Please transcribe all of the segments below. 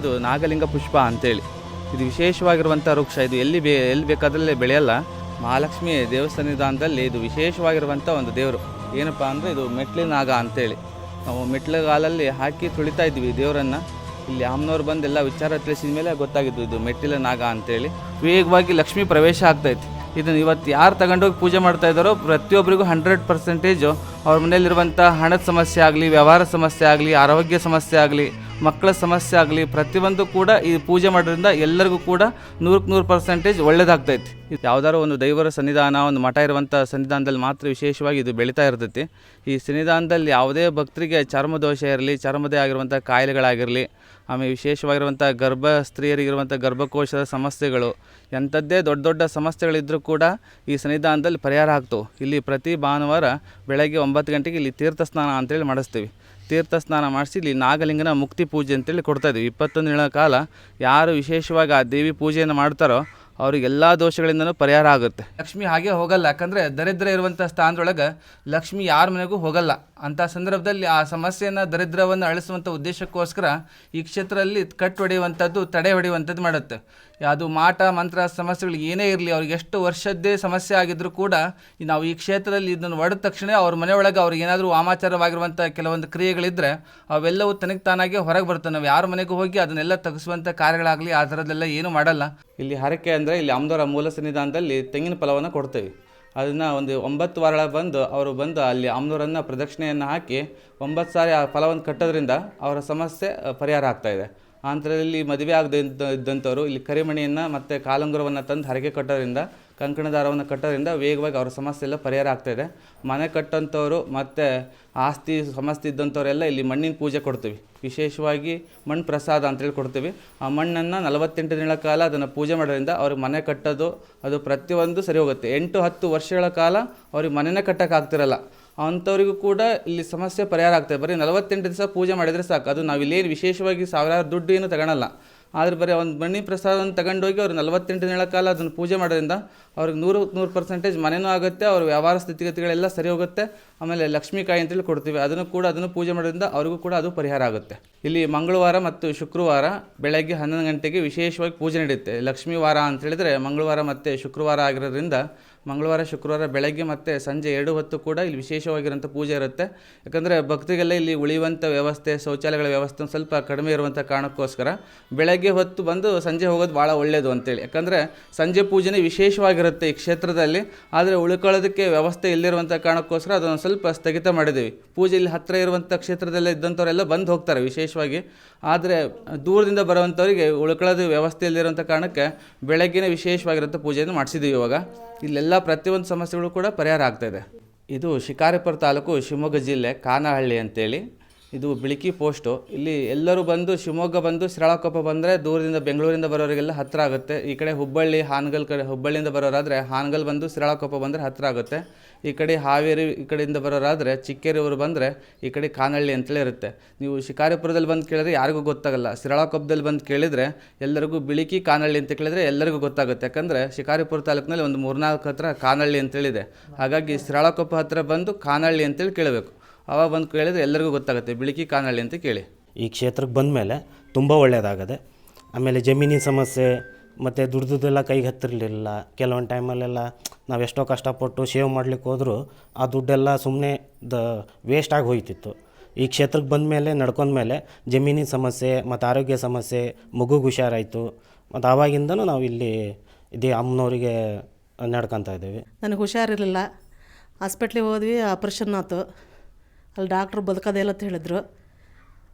ಇದು ನಾಗಲಿಂಗ ಪುಷ್ಪ ಅಂತೇಳಿ. ಇದು ವಿಶೇಷವಾಗಿರುವಂಥ ವೃಕ್ಷ. ಇದು ಎಲ್ಲಿ ಬೇ, ಎಲ್ಲಿ ಬೇಕಾದಲ್ಲೇ ಬೆಳೆಯಲ್ಲ. ಮಹಾಲಕ್ಷ್ಮಿ ದೇವಸ್ಥಾನದಲ್ಲಿ ಇದು ವಿಶೇಷವಾಗಿರುವಂಥ ಒಂದು ದೇವರು. ಏನಪ್ಪ ಅಂದರೆ ಇದು ಮೆಟ್ಲಿ ನಾಗ ಅಂತೇಳಿ. ನಾವು ಮೆಟ್ಲುಗಾಲಲ್ಲಿ ಹಾಕಿ ತುಳಿತಾ ಇದ್ವಿ ದೇವರನ್ನು. ಇಲ್ಲಿ ಅಮ್ಮನವ್ರು ಬಂದು ಎಲ್ಲ ವಿಚಾರ ತಿಳಿಸಿದ ಮೇಲೆ ಗೊತ್ತಾಗಿದ್ದು ಇದು ಮೆಟ್ಟಿಲ ನಾಗ ಅಂತೇಳಿ. ವೇಗವಾಗಿ ಲಕ್ಷ್ಮಿ ಪ್ರವೇಶ ಆಗ್ತೈತಿ. ಇದನ್ನು ಇವತ್ತು ಯಾರು ತಗೊಂಡೋಗಿ ಪೂಜೆ ಮಾಡ್ತಾ ಇದ್ದಾರೋ ಪ್ರತಿಯೊಬ್ಬರಿಗೂ ಹಂಡ್ರೆಡ್ ಪರ್ಸೆಂಟೇಜು ಅವ್ರ ಮನೇಲಿರುವಂಥ ಹಣದ ಸಮಸ್ಯೆ ಆಗಲಿ, ವ್ಯವಹಾರ ಸಮಸ್ಯೆ ಆಗಲಿ, ಆರೋಗ್ಯ ಸಮಸ್ಯೆ ಆಗಲಿ ಮಕ್ಕಳ ಸಮಸ್ಯೆ ಆಗಲಿ, ಪ್ರತಿಯೊಂದು ಕೂಡ ಈ ಪೂಜೆ ಮಾಡೋದ್ರಿಂದ ಎಲ್ಲರಿಗೂ ಕೂಡ ನೂರಕ್ಕೆ ನೂರು ಪರ್ಸೆಂಟೇಜ್ ಒಳ್ಳೇದಾಗ್ತೈತಿ. ಯಾವ್ದಾದ್ರು ಒಂದು ದೈವರ ಸನ್ನಿಧಾನ, ಒಂದು ಮಠ ಇರುವಂಥ ಸನ್ನಿಧಾನದಲ್ಲಿ ಮಾತ್ರ ವಿಶೇಷವಾಗಿ ಇದು ಬೆಳೀತಾ ಇರ್ತೈತಿ. ಈ ಸನ್ನಿಧಾನದಲ್ಲಿ ಯಾವುದೇ ಭಕ್ತರಿಗೆ ಚರ್ಮ ದೋಷ ಇರಲಿ, ಚರ್ಮದೇ ಆಗಿರುವಂಥ ಕಾಯಿಲೆಗಳಾಗಿರಲಿ, ಆಮೇಲೆ ವಿಶೇಷವಾಗಿರುವಂಥ ಗರ್ಭ ಸ್ತ್ರೀಯರಿಗಿರುವಂಥ ಗರ್ಭಕೋಶದ ಸಮಸ್ಯೆಗಳು, ಎಂಥದ್ದೇ ದೊಡ್ಡ ದೊಡ್ಡ ಸಮಸ್ಯೆಗಳಿದ್ದರೂ ಕೂಡ ಈ ಸನ್ನಿಧಾನದಲ್ಲಿ ಪರಿಹಾರ ಆಗ್ತವೆ. ಇಲ್ಲಿ ಪ್ರತಿ ಭಾನುವಾರ ಬೆಳಗ್ಗೆ ಒಂಬತ್ತು ಗಂಟೆಗೆ ಇಲ್ಲಿ ತೀರ್ಥ ಸ್ನಾನ ಅಂತೇಳಿ ಮಾಡಿಸ್ತೀವಿ. ತೀರ್ಥ ಸ್ನಾನ ಮಾಡಿಸಿ ಇಲ್ಲಿ ನಾಗಲಿಂಗನ ಮುಕ್ತಿ ಪೂಜೆ ಅಂತೇಳಿ ಕೊಡ್ತಾ ಇದ್ದೀವಿ ಇಪ್ಪತ್ತೊಂದು ದಿನಗಳ ಕಾಲ ಯಾರು ವಿಶೇಷವಾಗಿ ಆ ದೇವಿ ಪೂಜೆಯನ್ನು ಮಾಡ್ತಾರೋ ಅವ್ರಿಗೆ ಎಲ್ಲ ದೋಷಗಳಿಂದನೂ ಪರಿಹಾರ ಆಗುತ್ತೆ. ಲಕ್ಷ್ಮಿ ಹಾಗೆ ಹೋಗಲ್ಲ. ಯಾಕಂದರೆ ದರಿದ್ರ ಇರುವಂಥ ಸ್ಥಾನದೊಳಗೆ ಲಕ್ಷ್ಮಿ ಯಾರ ಮನೆಗೂ ಹೋಗಲ್ಲ. ಅಂಥ ಸಂದರ್ಭದಲ್ಲಿ ಆ ಸಮಸ್ಯೆಯನ್ನು ದರಿದ್ರವನ್ನು ಅಳಿಸುವಂಥ ಉದ್ದೇಶಕ್ಕೋಸ್ಕರ ಈ ಕ್ಷೇತ್ರದಲ್ಲಿ ಕಟ್ ಹೊಡೆಯುವಂಥದ್ದು, ತಡೆ ಹೊಡೆಯುವಂಥದ್ದು ಮಾಡುತ್ತೆ. ಯಾವುದು ಮಾಟ, ಮಂತ್ರ ಸಮಸ್ಯೆಗಳು ಏನೇ ಇರಲಿ, ಅವ್ರಿಗೆ ಎಷ್ಟು ವರ್ಷದ್ದೇ ಸಮಸ್ಯೆ ಆಗಿದ್ರೂ ಕೂಡ ನಾವು ಈ ಕ್ಷೇತ್ರದಲ್ಲಿ ಇದನ್ನು ಒಡೆದ ತಕ್ಷಣ ಅವ್ರ ಮನೆಯೊಳಗೆ ಅವ್ರಿಗೆ ಏನಾದರೂ ವಾಮಾಚಾರವಾಗಿರುವಂಥ ಕೆಲವೊಂದು ಕ್ರಿಯೆಗಳಿದ್ದರೆ ಅವೆಲ್ಲವೂ ತನಗೆ ತಾನಾಗೆ ಹೊರಗೆ ಬರ್ತವೆ ನಾವು ಯಾರ ಮನೆಗೂ ಹೋಗಿ ಅದನ್ನೆಲ್ಲ ತೆಗೆಸುವಂಥ ಕಾರ್ಯಗಳಾಗಲಿ ಆ ಥರದ್ದೆಲ್ಲ ಏನೂ ಮಾಡಲ್ಲ. ಇಲ್ಲಿ ಹರಕೆ ಅಂದರೆ ಇಲ್ಲಿ ಅಮ್ದವರ ಮೂಲ ಸನ್ನಿಧಾನದಲ್ಲಿ ತೆಂಗಿನ ಫಲವನ್ನು ಕೊಡ್ತೇವೆ. ಅದನ್ನು ಒಂದು ಒಂಬತ್ತು ವಾರಗಳ ಬಂದು ಅವರು ಬಂದು ಅಲ್ಲಿ ಅಮ್ನವರನ್ನು ಪ್ರದಕ್ಷಿಣೆಯನ್ನು ಹಾಕಿ ಒಂಬತ್ತು ಸಾರಿ ಆ ಫಲವನ್ನು ಕಟ್ಟೋದ್ರಿಂದ ಅವರ ಸಮಸ್ಯೆ ಪರಿಹಾರ ಆಗ್ತಾ ಇದೆ. ಆಂತರದಲ್ಲಿ ಮದುವೆ ಆಗದೆ ಇದ್ದಂಥವ್ರು ಇಲ್ಲಿ ಕರಿಮಣಿಯನ್ನು ಮತ್ತು ಕಾಲುಂಗುರವನ್ನು ತಂದು ಹರಕೆ ಕಟ್ಟೋದ್ರಿಂದ ಕಂಕಣ ದಾರವನ್ನು ಕಟ್ಟೋದ್ರಿಂದ ವೇಗವಾಗಿ ಅವ್ರ ಸಮಸ್ಯೆ ಎಲ್ಲ ಪರಿಹಾರ ಆಗ್ತಾಯಿದೆ ಮನೆ ಕಟ್ಟಂಥವ್ರು ಮತ್ತು ಆಸ್ತಿ ಸಮಸ್ಯೆ ಇದ್ದಂಥವರೆಲ್ಲ ಇಲ್ಲಿ ಮಣ್ಣಿನ ಪೂಜೆ ಕೊಡ್ತೀವಿ. ವಿಶೇಷವಾಗಿ ಮಣ್ಣು ಪ್ರಸಾದ ಅಂತೇಳಿ ಕೊಡ್ತೀವಿ. ಆ ಮಣ್ಣನ್ನು ನಲವತ್ತೆಂಟು ದಿನಗಳ ಕಾಲ ಅದನ್ನು ಪೂಜೆ ಮಾಡೋದ್ರಿಂದ ಅವ್ರಿಗೆ ಮನೆ ಕಟ್ಟೋದು ಅದು ಪ್ರತಿಯೊಂದು ಸರಿ ಹೋಗುತ್ತೆ. ಎಂಟು ಹತ್ತು ವರ್ಷಗಳ ಕಾಲ ಅವ್ರಿಗೆ ಮನೆನೇ ಕಟ್ಟೋಕ್ಕಾಗ್ತಿರಲ್ಲ ಅಂಥವ್ರಿಗೂ ಕೂಡ ಇಲ್ಲಿ ಸಮಸ್ಯೆ ಪರಿಹಾರ ಆಗ್ತದೆ ಬರೀ ನಲವತ್ತೆಂಟು ದಿವಸ ಪೂಜೆ ಮಾಡಿದರೆ ಸಾಕು. ಅದು ನಾವು ಇಲ್ಲೇನು ವಿಶೇಷವಾಗಿ ಸಾವಿರಾರು ದುಡ್ಡು ಏನು ತಗೊಳಲ್ಲ. ಆದ್ರೆ ಬರೀ ಒಂದು ಬನ್ನಿ ಪ್ರಸಾದವನ್ನು ತಗೊಂಡೋಗಿ ಅವ್ರು ನಲವತ್ತೆಂಟು ದಿನಗಳ ಕಾಲ ಅದನ್ನು ಪೂಜೆ ಮಾಡೋದ್ರಿಂದ ಅವ್ರಿಗೆ ನೂರು ನೂರು ಪರ್ಸೆಂಟೇಜ್ ಮನೆಯೂ ಆಗುತ್ತೆ, ಅವ್ರ ವ್ಯವಹಾರ ಸ್ಥಿತಿಗತಿಗಳೆಲ್ಲ ಸರಿ ಹೋಗುತ್ತೆ. ಆಮೇಲೆ ಲಕ್ಷ್ಮೀಕಾಯಿ ಅಂತೇಳಿ ಕೊಡ್ತೀವಿ. ಅದನ್ನು ಕೂಡ ಅದನ್ನು ಪೂಜೆ ಮಾಡೋದ್ರಿಂದ ಅವ್ರಿಗೂ ಕೂಡ ಅದು ಪರಿಹಾರ ಆಗುತ್ತೆ. ಇಲ್ಲಿ ಮಂಗಳವಾರ ಮತ್ತು ಶುಕ್ರವಾರ ಬೆಳಗ್ಗೆ ಹನ್ನೊಂದು ಗಂಟೆಗೆ ವಿಶೇಷವಾಗಿ ಪೂಜೆ ನಡೆಯುತ್ತೆ. ಲಕ್ಷ್ಮೀ ವಾರ ಅಂತ ಹೇಳಿದರೆ ಮಂಗಳವಾರ ಮತ್ತು ಶುಕ್ರವಾರ ಆಗಿರೋದ್ರಿಂದ ಮಂಗಳವಾರ, ಶುಕ್ರವಾರ ಬೆಳಗ್ಗೆ ಮತ್ತು ಸಂಜೆ ಎರಡು ಹೊತ್ತು ಕೂಡ ಇಲ್ಲಿ ವಿಶೇಷವಾಗಿರುವಂಥ ಪೂಜೆ ಇರುತ್ತೆ. ಯಾಕಂದರೆ ಭಕ್ತಿಗೆಲ್ಲ ಇಲ್ಲಿ ಉಳಿಯುವಂಥ ವ್ಯವಸ್ಥೆ, ಶೌಚಾಲಯಗಳ ವ್ಯವಸ್ಥೆ ಸ್ವಲ್ಪ ಕಡಿಮೆ ಇರುವಂಥ ಕಾರಣಕ್ಕೋಸ್ಕರ ಬೆಳಗ್ಗೆ ಹೊತ್ತು ಬಂದು ಸಂಜೆ ಹೋಗೋದು ಭಾಳ ಒಳ್ಳೆಯದು ಅಂತೇಳಿ. ಯಾಕಂದರೆ ಸಂಜೆ ಪೂಜೆನೇ ವಿಶೇಷವಾಗಿರುತ್ತೆ ಈ ಕ್ಷೇತ್ರದಲ್ಲಿ. ಆದರೆ ಉಳ್ಕೊಳ್ಳೋದಕ್ಕೆ ವ್ಯವಸ್ಥೆ ಇಲ್ಲಿರುವಂಥ ಕಾರಣಕ್ಕೋಸ್ಕರ ಅದನ್ನು ಸ್ವಲ್ಪ ಸ್ಥಗಿತ ಮಾಡಿದ್ದೀವಿ. ಪೂಜೆ ಇಲ್ಲಿ ಹತ್ತಿರ ಇರುವಂಥ ಕ್ಷೇತ್ರದಲ್ಲೇ ಇದ್ದಂಥವರೆಲ್ಲ ಬಂದು ಹೋಗ್ತಾರೆ ವಿಶೇಷವಾಗಿ. ಆದರೆ ದೂರದಿಂದ ಬರುವಂಥವರಿಗೆ ಉಳ್ಕೊಳ್ಳೋದು ವ್ಯವಸ್ಥೆ ಇಲ್ಲಿರುವಂಥ ಕಾರಣಕ್ಕೆ ಬೆಳಗ್ಗೆನೇ ವಿಶೇಷವಾಗಿರುವಂಥ ಪೂಜೆಯನ್ನು ಮಾಡಿಸಿದ್ದೀವಿ ಇವಾಗ. ಇಲ್ಲೆಲ್ಲ ಪ್ರತಿಯೊಂದು ಸಮಸ್ಯೆಗಳು ಕೂಡ ಪರಿಹಾರ ಆಗ್ತಾಯಿದೆ ಇದು ಶಿಕಾರಿಪುರ ತಾಲೂಕು ಶಿವಮೊಗ್ಗ ಜಿಲ್ಲೆ ಕಾನಹಳ್ಳಿ ಅಂತೇಳಿ. ಇದು ಬಿಳಿಕಿ ಪೋಸ್ಟು ಇಲ್ಲಿ ಎಲ್ಲರೂ ಬಂದು ಶಿವಮೊಗ್ಗ ಬಂದು ಶಿರಾಳಕೊಪ್ಪ ಬಂದರೆ ದೂರದಿಂದ ಬೆಂಗಳೂರಿಂದ ಬರೋರಿಗೆಲ್ಲ ಹತ್ತಿರ ಆಗುತ್ತೆ. ಈ ಕಡೆ ಹುಬ್ಬಳ್ಳಿ, ಹಾನಗಲ್ ಕಡೆ, ಹುಬ್ಬಳ್ಳಿಯಿಂದ ಬರೋರಾದರೆ ಹಾನಗಲ್ ಬಂದು ಶಿರಾಳಕೊಪ್ಪ ಬಂದರೆ ಹತ್ತಿರ ಆಗುತ್ತೆ. ಈ ಕಡೆ ಹಾವೇರಿ ಈ ಕಡೆಯಿಂದ ಬರೋರಾದರೆ ಚಿಕ್ಕೇರಿಯವರು ಬಂದರೆ ಈ ಕಡೆ ಕಾನಹಳ್ಳಿ ಅಂತಲೇ ಇರುತ್ತೆ. ನೀವು ಶಿಕಾರಿಪುರದಲ್ಲಿ ಬಂದು ಕೇಳಿದ್ರೆ ಯಾರಿಗೂ ಗೊತ್ತಾಗಲ್ಲ. ಶಿರಾಳಕೊಪ್ಪದಲ್ಲಿ ಬಂದು ಕೇಳಿದರೆ ಎಲ್ಲರಿಗೂ ಬಿಳಿಕಿ, ಕಾನಹಳ್ಳಿ ಅಂತ ಕೇಳಿದರೆ ಎಲ್ಲರಿಗೂ ಗೊತ್ತಾಗುತ್ತೆ. ಯಾಕಂದರೆ ಶಿಕಾರಿಪುರ ತಾಲೂಕಿನಲ್ಲಿ ಒಂದು ಮೂರ್ನಾಲ್ಕು ಹತ್ರ ಕಾನಳ್ಳಿ ಅಂತೇಳಿದೆ. ಹಾಗಾಗಿ ಶಿರಾಳಕೊಪ್ಪ ಹತ್ತಿರ ಬಂದು ಕಾನಳ್ಳಿ ಅಂತೇಳಿ ಕೇಳಬೇಕು. ಅವಾಗ ಬಂದು ಕೇಳಿದ್ರೆ ಎಲ್ಲರಿಗೂ ಗೊತ್ತಾಗುತ್ತೆ ಬಿಳಿಕಿ ಕಾನಹಳ್ಳಿ ಅಂತ ಕೇಳಿ. ಈ ಕ್ಷೇತ್ರಕ್ಕೆ ಬಂದ ಮೇಲೆ ತುಂಬ ಒಳ್ಳೆಯದಾಗದೆ ಆಮೇಲೆ ಜಮೀನಿನ ಸಮಸ್ಯೆ ಮತ್ತು ದುಡ್ದುದೆಲ್ಲ ಕೈಗೆ ಹತ್ತಿರಲಿಲ್ಲ ಕೆಲವೊಂದು ಟೈಮಲ್ಲೆಲ್ಲ ನಾವು ಎಷ್ಟೋ ಕಷ್ಟಪಟ್ಟು ಸೇವ್ ಮಾಡ್ಲಿಕ್ಕೆ ಹೋದರೂ ಆ ದುಡ್ಡೆಲ್ಲ ಸುಮ್ಮನೆ ದ ವೇಸ್ಟ್ ಆಗಿ ಹೋಯ್ತಿತ್ತು. ಈ ಕ್ಷೇತ್ರಕ್ಕೆ ಬಂದ ಮೇಲೆ ನಡ್ಕೊಂಡ ಮೇಲೆ ಜಮೀನಿನ ಸಮಸ್ಯೆ ಮತ್ತು ಆರೋಗ್ಯ ಸಮಸ್ಯೆ ಮಗುಗೆ ಹುಷಾರಾಯಿತು. ಮತ್ತು ಆವಾಗಿಂದನೂ ನಾವು ಇಲ್ಲಿ ಇದೇ ಅಮ್ಮನವರಿಗೆ ನಡ್ಕೊತಾ ಇದ್ದೀವಿ. ನನಗೆ ಹುಷಾರಿರಲಿಲ್ಲ. ಹಾಸ್ಪಿಟ್ಲಿಗೆ ಹೋದ್ವಿ ಆಪ್ರೇಷನ್ ಆಯ್ತು ಅಲ್ಲಿ ಡಾಕ್ಟ್ರು ಬದುಕೋದೇ ಇಲ್ಲ ಅಂತ ಹೇಳಿದ್ರು.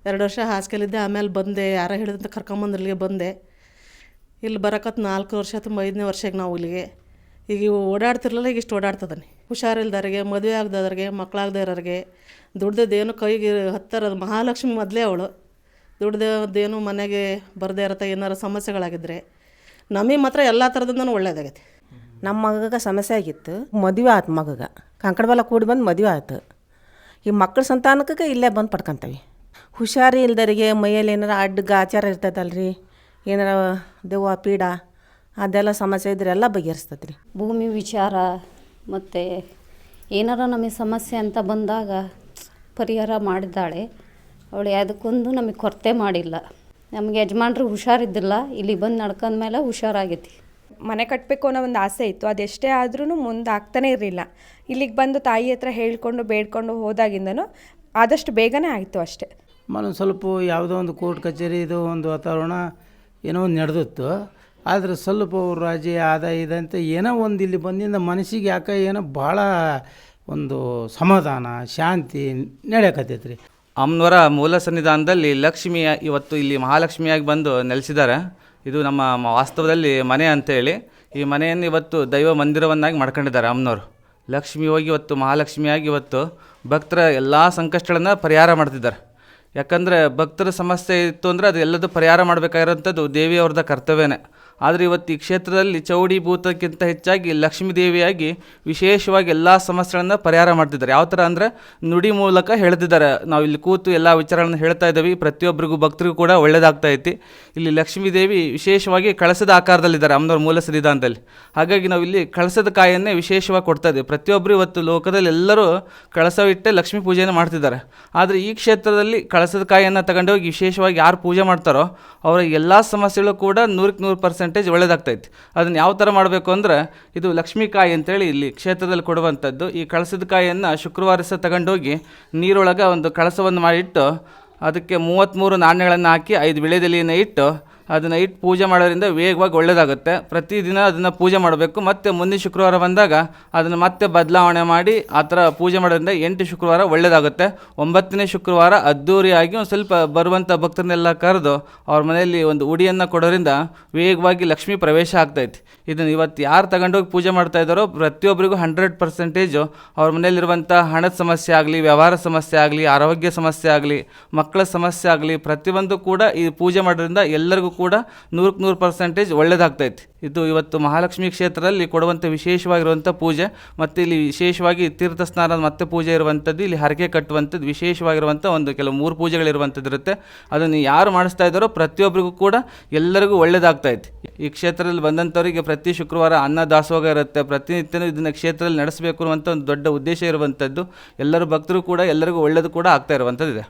ಎರಡು ವರ್ಷ ಹಾಸ್ಟೆಲಿದ್ದೆ ಆಮೇಲೆ ಬಂದೆ, ಯಾರೋ ಹೇಳಿದಂತ ಕರ್ಕೊಂಬಂದು ಇಲ್ಲಿಗೆ ಬಂದೆ. ಇಲ್ಲಿ ಬರಕತ್ತು ನಾಲ್ಕು ವರ್ಷ ತುಂಬ ಐದನೇ ವರ್ಷಕ್ಕೆ ನಾವು ಇಲ್ಲಿಗೆ. ಈಗ ಇವು ಓಡಾಡ್ತಿರ್ಲಿಲ್ಲ, ಈಗ ಇಷ್ಟು ಓಡಾಡ್ತದಾನೆ. ಹುಷಾರಿಲ್ದವ್ರಿಗೆ, ಮದುವೆ ಆಗದವ್ರಿಗೆ ಮಕ್ಕಳಾಗದೇ ಇರೋರಿಗೆ, ದುಡ್ದದ್ದೇನು ಕೈಗೆ ಹತ್ತರದು ಮಹಾಲಕ್ಷ್ಮಿ ಮೊದಲೇ ಅವಳು. ದುಡ್ದದ್ದೇನು ಮನೆಗೆ ಬರದೇ ಇರತ್ತೆ, ಏನಾರ ಸಮಸ್ಯೆಗಳಾಗಿದ್ದರೆ ನಮಗೆ ಮಾತ್ರ ಎಲ್ಲ ಥರದಿಂದನೂ ಒಳ್ಳೆಯದಾಗೈತಿ ನಮ್ಮ ಮಗಗೆ ಸಮಸ್ಯೆ ಆಗಿತ್ತು, ಮದುವೆ ಆಯ್ತು ಮಗಗೆ. ಕಂಕಡಬಲ ಕೂಡಿ ಬಂದು ಮದುವೆ ಆಯ್ತು ಈ ಮಕ್ಕಳ ಸಂತಾನಕ್ಕೆ ಇಲ್ಲೇ ಬಂದು ಪಡ್ಕೊತೀವಿ. ಹುಷಾರಿ ಇಲ್ದರಿಗೆ ಮೈಯಲ್ಲಿ ಏನಾರ ಅಡ್ಡ ಆಚಾರ ಇರ್ತೈತಲ್ರಿ ಏನಾರ ದೆವ್ವ, ಪೀಡ, ಅದೆಲ್ಲ ಸಮಸ್ಯೆ ಇದ್ರೆ ಎಲ್ಲ ಭೂಮಿ ವಿಚಾರ ಮತ್ತು ಏನಾರ ನಮಗೆ ಸಮಸ್ಯೆ ಅಂತ ಬಂದಾಗ ಪರಿಹಾರ ಮಾಡಿದ್ದಾಳೆ. ಅವಳು ಯಾವುದಕ್ಕೊಂದು ನಮಗೆ ಕೊರತೆ ಮಾಡಿಲ್ಲ. ನಮಗೆ ಯಜಮಾನ್ರು ಹುಷಾರಿದ್ದಿಲ್ಲ, ಇಲ್ಲಿ ಬಂದು ನಡ್ಕೊಂಡ್ಮೇಲೆ ಹುಷಾರಾಗೈತಿ. ಮನೆ ಕಟ್ಟಬೇಕು ಅನ್ನೋ ಒಂದು ಆಸೆ ಇತ್ತು. ಅದೆಷ್ಟೇ ಆದ್ರೂ ಮುಂದೆ ಆಗ್ತಾನೇ ಇರಲಿಲ್ಲ. ಇಲ್ಲಿಗೆ ಬಂದು ತಾಯಿ ಹತ್ರ ಹೇಳ್ಕೊಂಡು ಬೇಡ್ಕೊಂಡು ಹೋದಾಗಿಂದನೂ ಆದಷ್ಟು ಬೇಗನೆ ಆಯಿತು ಅಷ್ಟೇ. ಮನೆ ಸ್ವಲ್ಪ ಯಾವುದೋ ಒಂದು ಕೋರ್ಟ್ ಕಚೇರಿ ಇದು ಒಂದು ವಾತಾವರಣ ಏನೋ ಒಂದು ನಡೆದಿತ್ತು. ಆದರೆ ಸ್ವಲ್ಪ ಅವ್ರು ರಾಜಿ ಆದ ಇದಂತ ಏನೋ ಒಂದು ಇಲ್ಲಿ ಬಂದಿಂದ ಮನಸ್ಸಿಗೆ ಯಾಕೆ ಏನೋ ಭಾಳ ಒಂದು ಸಮಾಧಾನ ಶಾಂತಿ ನಡೆಯಕತ್ತೈತೆ ರೀ ಅಮ್ಮನವರ ಮೂಲ ಸನ್ನಿಧಾನದಲ್ಲಿ ಲಕ್ಷ್ಮಿಯ ಇವತ್ತು ಇಲ್ಲಿ ಮಹಾಲಕ್ಷ್ಮಿಯಾಗಿ ಬಂದು ನೆಲೆಸಿದ್ದಾರೆ. ಇದು ನಮ್ಮ ವಾಸ್ತವದಲ್ಲಿ ಮನೆ ಅಂತೇಳಿ ಈ ಮನೆಯನ್ನು ಇವತ್ತು ದೈವ ಮಂದಿರವನ್ನಾಗಿ ಮಾಡ್ಕೊಂಡಿದ್ದಾರೆ ಅಮ್ಮನವರು. ಲಕ್ಷ್ಮಿ ಹೋಗಿ ಇವತ್ತು ಮಹಾಲಕ್ಷ್ಮಿಯಾಗಿ ಇವತ್ತು ಭಕ್ತರ ಎಲ್ಲ ಸಂಕಷ್ಟಗಳನ್ನು ಪರಿಹಾರ ಮಾಡ್ತಿದ್ದಾರೆ. ಯಾಕಂದರೆ ಭಕ್ತರ ಸಮಸ್ಯೆ ಇತ್ತು ಅಂದರೆ ಅದು ಎಲ್ಲದೂ ಪರಿಹಾರ ಮಾಡಬೇಕಾಗಿರೋಂಥದ್ದು ದೇವಿಯವ್ರದ ಕರ್ತವ್ಯನೇ. ಆದರೆ ಇವತ್ತು ಈ ಕ್ಷೇತ್ರದಲ್ಲಿ ಚೌಡಿ ಭೂತಕ್ಕಿಂತ ಹೆಚ್ಚಾಗಿ ಲಕ್ಷ್ಮೀ ದೇವಿಯಾಗಿ ವಿಶೇಷವಾಗಿ ಎಲ್ಲ ಸಮಸ್ಯೆಗಳನ್ನು ಪರಿಹಾರ ಮಾಡ್ತಿದ್ದಾರೆ. ಯಾವ ಥರ ಅಂದರೆ ನುಡಿ ಮೂಲಕ ಹೇಳ್ತಿದ್ದಾರೆ. ನಾವು ಇಲ್ಲಿ ಕೂತು ಎಲ್ಲ ವಿಚಾರಗಳನ್ನು ಹೇಳ್ತಾ ಇದ್ದೀವಿ. ಪ್ರತಿಯೊಬ್ಬರಿಗೂ ಭಕ್ತರಿಗೂ ಕೂಡ ಒಳ್ಳೇದಾಗ್ತಾ ಐತಿ. ಇಲ್ಲಿ ಲಕ್ಷ್ಮೀ ದೇವಿ ವಿಶೇಷವಾಗಿ ಕಳಸದ ಆಕಾರದಲ್ಲಿದ್ದಾರೆ. ಅಮ್ಮನವ್ರ ಮೂಲ ಸಿದ್ಧಾಂತದಲ್ಲಿ ಹಾಗಾಗಿ ನಾವು ಇಲ್ಲಿ ಕಳಸದ ಕಾಯನ್ನೇ ವಿಶೇಷವಾಗಿ ಕೊಡ್ತಾ ಇದ್ದೀವಿ. ಪ್ರತಿಯೊಬ್ಬರು ಇವತ್ತು ಲೋಕದಲ್ಲಿ ಎಲ್ಲರೂ ಕಳಸವಿಟ್ಟೆ ಲಕ್ಷ್ಮೀ ಪೂಜೆಯನ್ನು ಮಾಡ್ತಿದ್ದಾರೆ. ಆದರೆ ಈ ಕ್ಷೇತ್ರದಲ್ಲಿ ಕಳಸದ ಕಾಯಿಯನ್ನು ತಗೊಂಡೋಗಿ ವಿಶೇಷವಾಗಿ ಯಾರು ಪೂಜೆ ಮಾಡ್ತಾರೋ, ಅವರ ಎಲ್ಲ ಸಮಸ್ಯೆಗಳು ಕೂಡ ನೂರಕ್ಕೆ ನೂರು ಪರ್ಸೆಂಟೇಜ್ ಒಳ್ಳೇದಾಗ್ತೈತಿ. ಅದನ್ನು ಯಾವ ಥರ ಮಾಡಬೇಕು ಅಂದರೆ, ಇದು ಲಕ್ಷ್ಮೀಕಾಯಿ ಅಂತೇಳಿ ಇಲ್ಲಿ ಕ್ಷೇತ್ರದಲ್ಲಿ ಕೊಡುವಂಥದ್ದು. ಈ ಕಳಸದ ಕಾಯಿಯನ್ನು ಶುಕ್ರವಾರ ಸಹ ತಗೊಂಡೋಗಿ ನೀರೊಳಗೆ ಒಂದು ಕಳಸವನ್ನು ಮಾಡಿಟ್ಟು, ಅದಕ್ಕೆ ಮೂವತ್ತ್ಮೂರು ನಾಣ್ಯಗಳನ್ನು ಹಾಕಿ ಐದು ವಿಳೆದೆಲೆಯನ್ನು ಇಟ್ಟು ಅದನ್ನು ಇಟ್ಟು ಪೂಜೆ ಮಾಡೋದ್ರಿಂದ ವೇಗವಾಗಿ ಒಳ್ಳೆಯದಾಗುತ್ತೆ ಪ್ರತಿದಿನ ಅದನ್ನು ಪೂಜೆ ಮಾಡಬೇಕು. ಮತ್ತು ಮುಂದಿನ ಶುಕ್ರವಾರ ಬಂದಾಗ ಅದನ್ನು ಮತ್ತೆ ಬದಲಾವಣೆ ಮಾಡಿ ಆ ಥರ ಪೂಜೆ ಮಾಡೋದ್ರಿಂದ ಎಂಟು ಶುಕ್ರವಾರ ಒಳ್ಳೆಯದಾಗುತ್ತೆ ಒಂಬತ್ತನೇ ಶುಕ್ರವಾರ ಅದ್ಧೂರಿಯಾಗಿ ಒಂದು ಸ್ವಲ್ಪ ಬರುವಂಥ ಭಕ್ತರನ್ನೆಲ್ಲ ಕರೆದು ಅವ್ರ ಮನೆಯಲ್ಲಿ ಒಂದು ಉಡಿಯನ್ನು ಕೊಡೋದ್ರಿಂದ ವೇಗವಾಗಿ ಲಕ್ಷ್ಮಿ ಪ್ರವೇಶ ಆಗ್ತೈತಿ. ಇದನ್ನು ಇವತ್ತು ಯಾರು ತಗೊಂಡೋಗಿ ಪೂಜೆ ಮಾಡ್ತಾ ಇದ್ದಾರೋ ಪ್ರತಿಯೊಬ್ಬರಿಗೂ ಹಂಡ್ರೆಡ್ ಪರ್ಸೆಂಟೇಜು ಅವ್ರ ಮನೆಯಲ್ಲಿರುವಂಥ ಹಣದ ಸಮಸ್ಯೆ ಆಗಲಿ, ವ್ಯವಹಾರ ಸಮಸ್ಯೆ ಆಗಲಿ, ಆರೋಗ್ಯ ಸಮಸ್ಯೆ ಆಗಲಿ, ಮಕ್ಕಳ ಸಮಸ್ಯೆ ಆಗಲಿ ಪ್ರತಿಯೊಂದು ಕೂಡ ಈ ಪೂಜೆ ಮಾಡೋದ್ರಿಂದ ಎಲ್ಲರಿಗೂ ಕೂಡ ನೂರಕ್ಕೆ ನೂರು ಪರ್ಸೆಂಟೇಜ್ ಒಳ್ಳೇದಾಗ್ತೈತಿ. ಇದು ಇವತ್ತು ಮಹಾಲಕ್ಷ್ಮಿ ಕ್ಷೇತ್ರದಲ್ಲಿ ಕೊಡುವಂಥ ವಿಶೇಷವಾಗಿರುವಂಥ ಪೂಜೆ, ಮತ್ತು ಇಲ್ಲಿ ವಿಶೇಷವಾಗಿ ತೀರ್ಥ ಸ್ನಾನ ಮತ್ತೆ ಪೂಜೆ ಇರುವಂಥದ್ದು, ಇಲ್ಲಿ ಹರಕೆ ಕಟ್ಟುವಂಥದ್ದು ವಿಶೇಷವಾಗಿರುವಂಥ ಒಂದು ಕೆಲವು ಮೂರು ಪೂಜೆಗಳಿರುವಂಥದ್ದು ಇರುತ್ತೆ. ಅದನ್ನು ಯಾರು ಮಾಡಿಸ್ತಾ ಇದ್ದಾರೋ ಪ್ರತಿಯೊಬ್ಬರಿಗೂ ಕೂಡ ಎಲ್ಲರಿಗೂ ಒಳ್ಳೇದಾಗ್ತೈತಿ. ಈ ಕ್ಷೇತ್ರದಲ್ಲಿ ಬಂದಂಥವರಿಗೆ ಪ್ರತಿ ಶುಕ್ರವಾರ ಅನ್ನ ದಾಸೋಹ ಇರುತ್ತೆ. ಪ್ರತಿನಿತ್ಯನೂ ಇದನ್ನು ಕ್ಷೇತ್ರದಲ್ಲಿ ನಡೆಸಬೇಕು ಅನ್ನುವಂಥ ಒಂದು ದೊಡ್ಡ ಉದ್ದೇಶ ಇರುವಂಥದ್ದು. ಎಲ್ಲರೂ ಭಕ್ತರು ಕೂಡ ಎಲ್ಲರಿಗೂ ಒಳ್ಳೆಯದು ಕೂಡ ಆಗ್ತಾ ಇರುವಂಥದ್ದು ಇದೆ